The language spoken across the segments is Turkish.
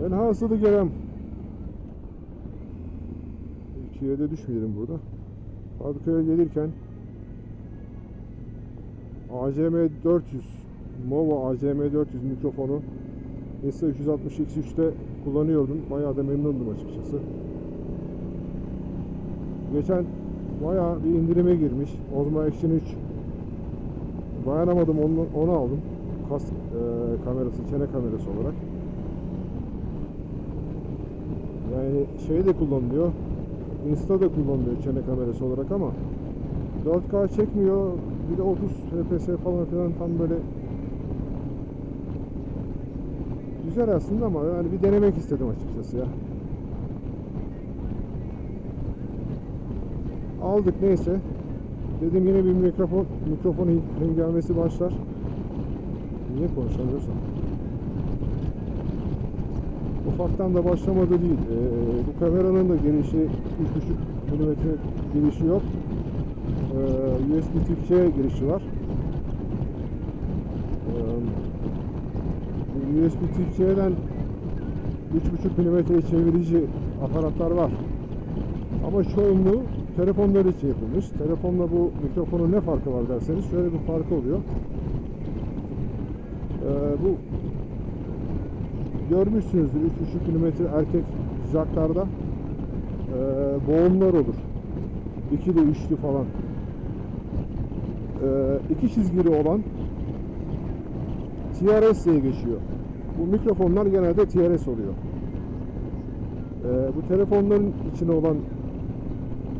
Velhasılı Kerem. İkiye de düşmeyelim burada. Fabrikaya gelirken ACM 400 Mova ACM 400 mikrofonu Insta 360 X3'te kullanıyordum. Bayağı da memnundum açıkçası. Geçen bayağı bir indirime girmiş. Osmo Action 3 dayanamadım onu, onu aldım. Kas e, kamerası, çene kamerası olarak. Yani şey de kullanılıyor. Insta da kullanılıyor çene kamerası olarak ama 4K çekmiyor. Bir de 30 FPS falan filan tam böyle güzel aslında ama yani bir denemek istedim açıkçası ya. Aldık neyse. Dedim yine bir mikrofon mikrofon hengamesi başlar. Niye konuşamıyorsam? Ufaktan da başlamadı değil. Ee, bu kameranın da genişi 3.5 mm girişi yok. Ee, USB Type-C girişi var. Ee, USB Type-C'den 3.5 mm çevirici aparatlar var. Ama çoğunluğu telefonlar için yapılmış. Telefonla bu mikrofonun ne farkı var derseniz şöyle bir farkı oluyor. Ee, bu görmüşsünüzdür 3.5 mm erkek jacklarda e, boğumlar olur. İkili, üçlü falan. E, iki çizgili olan TRS diye geçiyor. Bu mikrofonlar genelde TRS oluyor. E, bu telefonların içine olan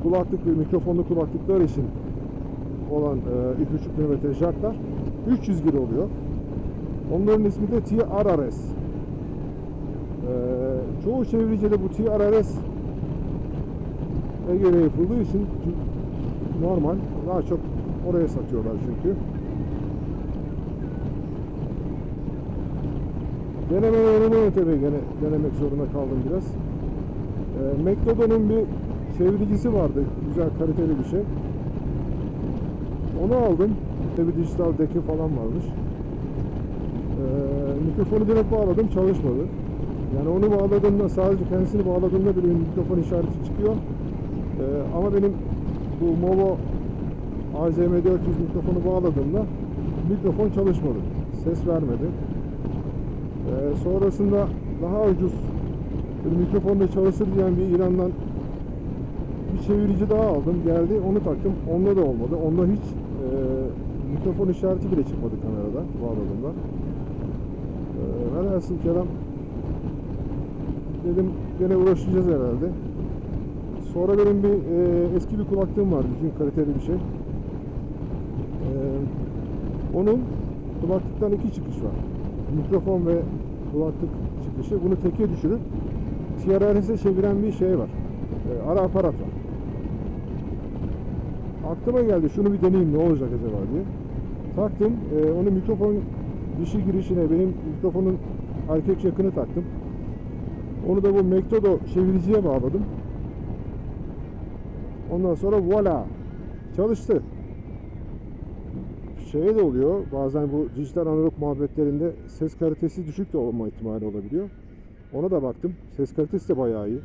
kulaklık ve mikrofonlu kulaklıklar için olan e, 3.5 mm jacklar 3 çizgili oluyor. Onların ismi de TRRS. Ee, çoğu çevricide bu TRRS Ege'de yapıldığı için normal. Daha çok oraya satıyorlar çünkü. Denemelerimi tabii gene denemek zorunda kaldım biraz. Ee, McDonald's'ın bir çeviricisi vardı. Güzel kaliteli bir şey. Onu aldım. Tabii dijital deki falan varmış. Ee, mikrofonu direkt bağladım çalışmadı. Yani onu bağladığımda sadece kendisini bağladığımda bir mikrofon işareti çıkıyor. Ee, ama benim bu Movo AZM 400 mikrofonu bağladığımda mikrofon çalışmadı. Ses vermedi. Ee, sonrasında daha ucuz bir mikrofonla çalışır diyen bir ilandan bir çevirici daha aldım. Geldi onu taktım. Onda da olmadı. Onda hiç e, mikrofon işareti bile çıkmadı kamerada bağladığımda. E, velhasıl kelam dedim gene uğraşacağız herhalde. Sonra benim bir e, eski bir kulaklığım var. Düzgün kaliteli bir şey. E, onun kulaklıktan iki çıkış var. Mikrofon ve kulaklık çıkışı. Bunu teke düşürüp TRRS'e çeviren bir şey var. E, ara aparat var. Aklıma geldi şunu bir deneyeyim ne olacak acaba diye. Taktım. E, onu mikrofon dişi girişine benim mikrofonun erkek yakını taktım. Onu da bu Mektodo çeviriciye bağladım. Ondan sonra voila çalıştı. Şeye de oluyor bazen bu dijital analog muhabbetlerinde ses kalitesi düşük de olma ihtimali olabiliyor. Ona da baktım. Ses kalitesi de bayağı iyi.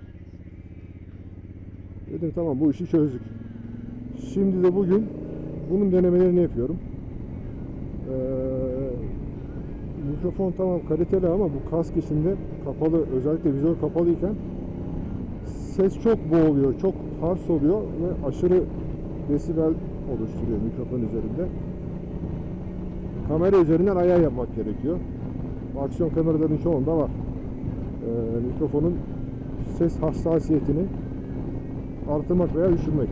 Dedim tamam bu işi çözdük. Şimdi de bugün bunun denemelerini yapıyorum. Ee, mikrofon tamam kaliteli ama bu kask içinde kapalı özellikle vizör kapalıyken ses çok boğuluyor, çok hars oluyor ve aşırı desibel oluşturuyor mikrofon üzerinde. Kamera üzerinden ayar yapmak gerekiyor. Aksiyon kameraların çoğunda var. Ee, mikrofonun ses hassasiyetini artırmak veya düşürmek.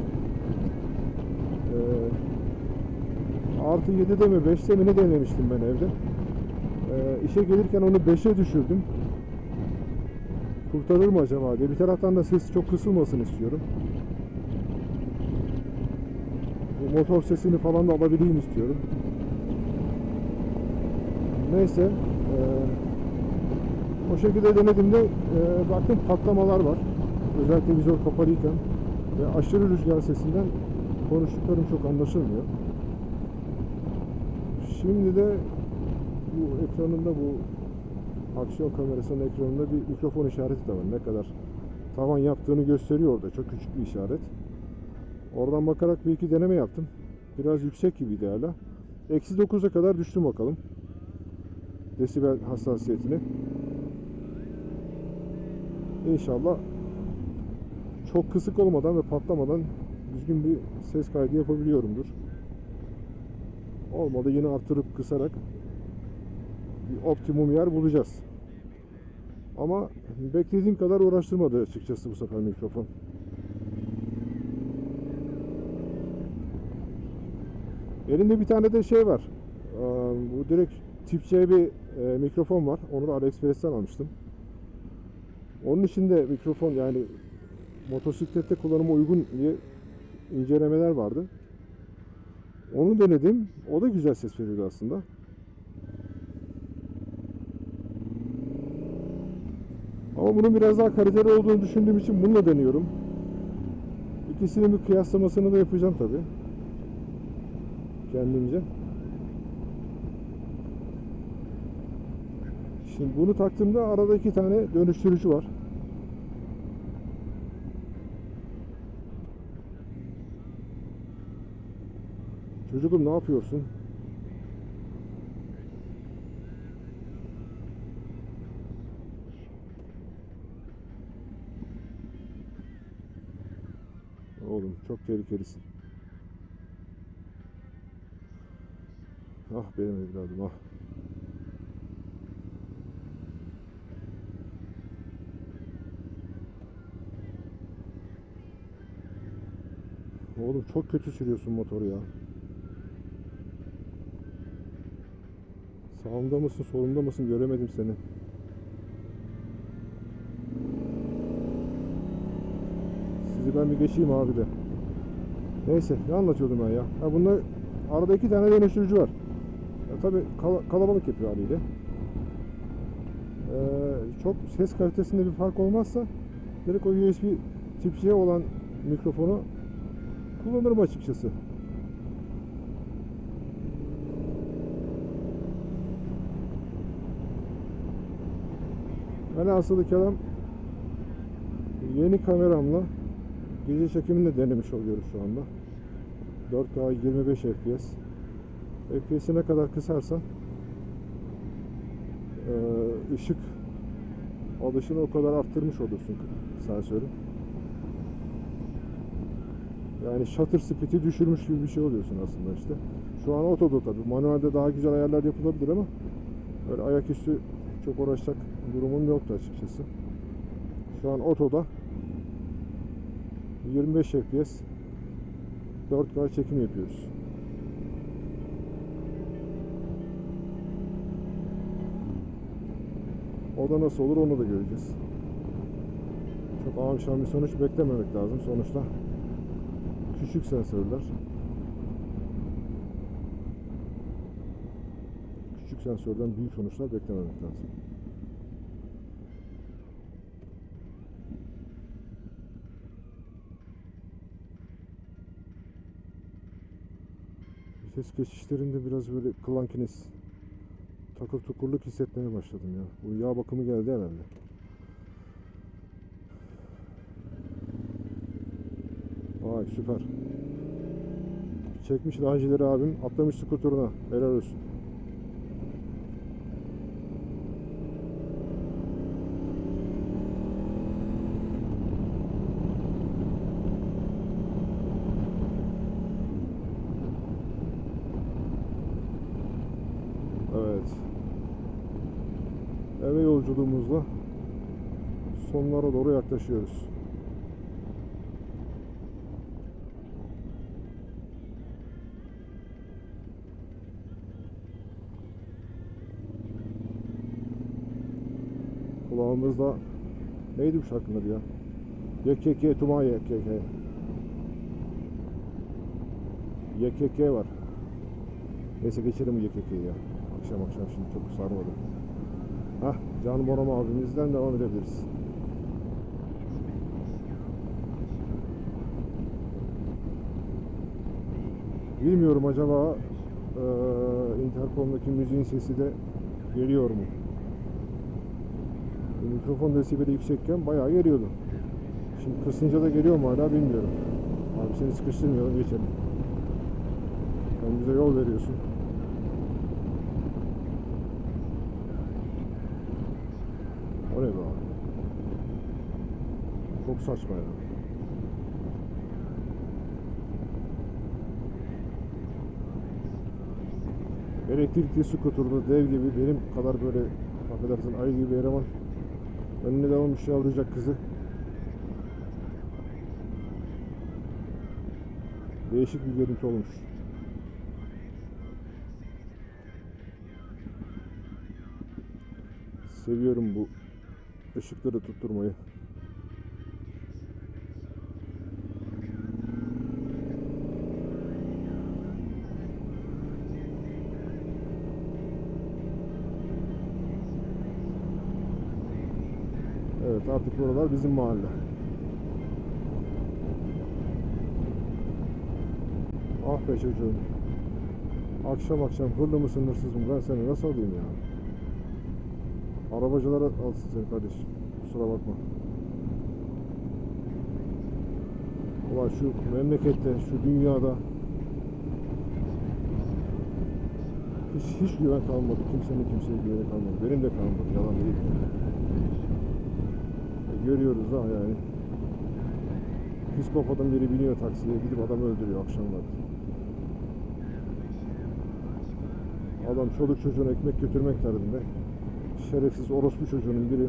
Ee, artı 7'de mi 5'te mi ne denemiştim ben evde. Ee, işe gelirken onu 5'e düşürdüm. Kurtarır mı acaba diye. Bir taraftan da ses çok kısılmasın istiyorum. Bu motor sesini falan da alabileyim istiyorum. Neyse. eee, o şekilde denediğimde eee baktım patlamalar var. Özellikle vizör kapalıyken ve aşırı rüzgar sesinden konuştuklarım çok anlaşılmıyor. Şimdi de bu ekranında bu aksiyon kamerasının ekranında bir mikrofon işareti de var. Ne kadar tavan yaptığını gösteriyor orada. Çok küçük bir işaret. Oradan bakarak bir iki deneme yaptım. Biraz yüksek gibiydi hala. Eksi 9'a kadar düştüm bakalım. Desibel hassasiyetini. İnşallah çok kısık olmadan ve patlamadan düzgün bir ses kaydı yapabiliyorumdur. Olmadı yine artırıp kısarak bir optimum yer bulacağız. Ama beklediğim kadar uğraştırmadı açıkçası bu sefer mikrofon. Elimde bir tane de şey var. Bu direkt tip C bir e, mikrofon var. Onu da AliExpress'ten almıştım. Onun için de mikrofon yani motosiklette kullanıma uygun diye incelemeler vardı. Onu denedim. O da güzel ses veriyordu aslında. Ama bunun biraz daha kaliteli olduğunu düşündüğüm için bununla deniyorum. İkisinin bir kıyaslamasını da yapacağım tabi. Kendimce. Şimdi bunu taktığımda arada iki tane dönüştürücü var. Çocuğum ne yapıyorsun? Oğlum çok tehlikelisin. Ah benim evladım ah. Oğlum çok kötü sürüyorsun motoru ya. Sağımda mısın, solumda mısın göremedim seni. Sizi ben bir geçeyim abi de. Neyse ne anlatıyordum ben ya. Ha bunda arada iki tane dönüştürücü var. Ya tabi kalabalık yapıyor haliyle. Ee, çok ses kalitesinde bir fark olmazsa direkt o USB C olan mikrofonu kullanırım açıkçası. Velhasılı kelam yeni kameramla gece çekimini de denemiş oluyoruz şu anda. 4K 25 FPS. FPS'i ne kadar kısarsan ışık alışını o kadar arttırmış olursun sensörü. Yani shutter speed'i düşürmüş gibi bir şey oluyorsun aslında işte. Şu an otoda tabi. Manuelde daha güzel ayarlar yapılabilir ama böyle ayaküstü çok uğraşacak durumum yoktu açıkçası. Şu an otoda 25 FPS 4K çekim yapıyoruz. O da nasıl olur onu da göreceğiz. Çok amşan bir sonuç beklememek lazım. Sonuçta küçük sensörler. Küçük sensörden büyük sonuçlar beklememek lazım. Vites geçişlerinde biraz böyle clunkiness, takır tukurluk hissetmeye başladım ya. Bu yağ bakımı geldi herhalde. Vay süper. Çekmiş lancileri abim, atlamış skuturuna. Helal olsun. Sonlara doğru yaklaşıyoruz. Kulağımızda neydi bu şarkının ya? YKK Tuma YKK. YKK var. Neyse geçelim YKK'yi ya. Akşam akşam şimdi çok sarmadı. Hah Can Bonomo abimizden devam edebiliriz. Bilmiyorum acaba eee interkomdaki müziğin sesi de geliyor mu? mikrofon desibeli yüksekken bayağı geliyordu. Şimdi kısınca da geliyor mu hala bilmiyorum. Abi seni sıkıştırmayalım geçelim. Sen bize yol veriyorsun. O ne be abi? Çok saçma ya. Elektrikli skuturda dev gibi benim kadar böyle affedersin ayı gibi bir eleman önüne devam yavrayacak kızı. Değişik bir görüntü olmuş. Seviyorum bu ışıkları tutturmayı. Evet artık buralar bizim mahalle. Ah be çocuğum. Akşam akşam hırlı mısın hırsız mı ben seni nasıl alayım ya? Arabacılara alsın seni kardeşim. Kusura bakma. Ulan şu memlekette, şu dünyada hiç, hiç güven kalmadı. Kimsenin kimseye güveni kalmadı. Benim de kalmadı. Yalan değil. Görüyoruz ha yani. Psikopatın biri biniyor taksiye gidip adam öldürüyor akşamları. Adam çoluk çocuğuna ekmek götürmek derdinde. Şerefsiz orospu çocuğunun biri.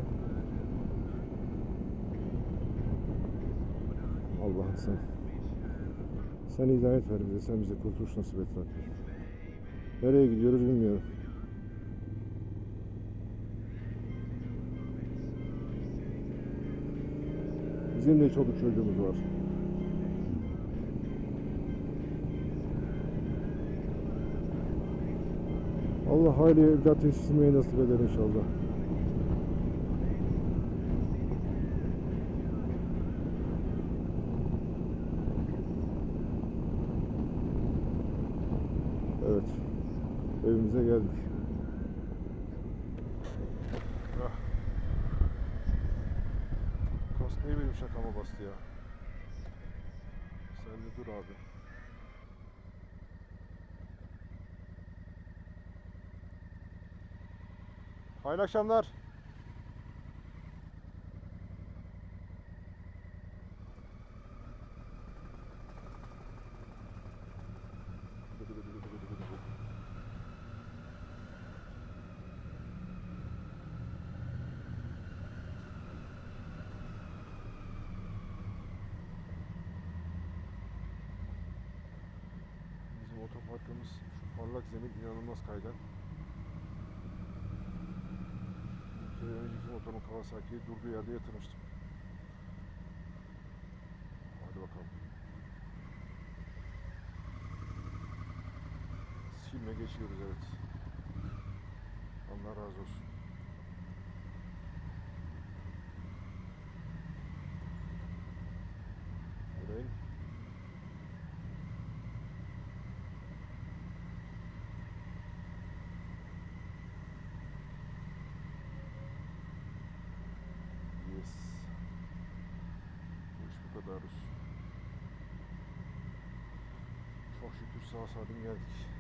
Allah'ım sen. Sen hidayet ver bize, sen bize kurtuluş nasip et. Nereye gidiyoruz bilmiyorum. Bizim de çoluk çocuğumuz var. Allah hali evlat yetiştirmeyi nasip eder inşallah. Evet. Evimize geldik. Ah. Kask niye benim şakama bastı ya? Sen de dur abi. Hayırlı akşamlar. Bizim otoparkımız şu parlak zemin inanılmaz kaygan. Bir önceki motorum Kawasaki'yi durduğu yerde yatırmıştım. Hadi bakalım. Silme geçiyoruz evet. Allah razı olsun. Kadarız. Çok şükür sağ salim geldik.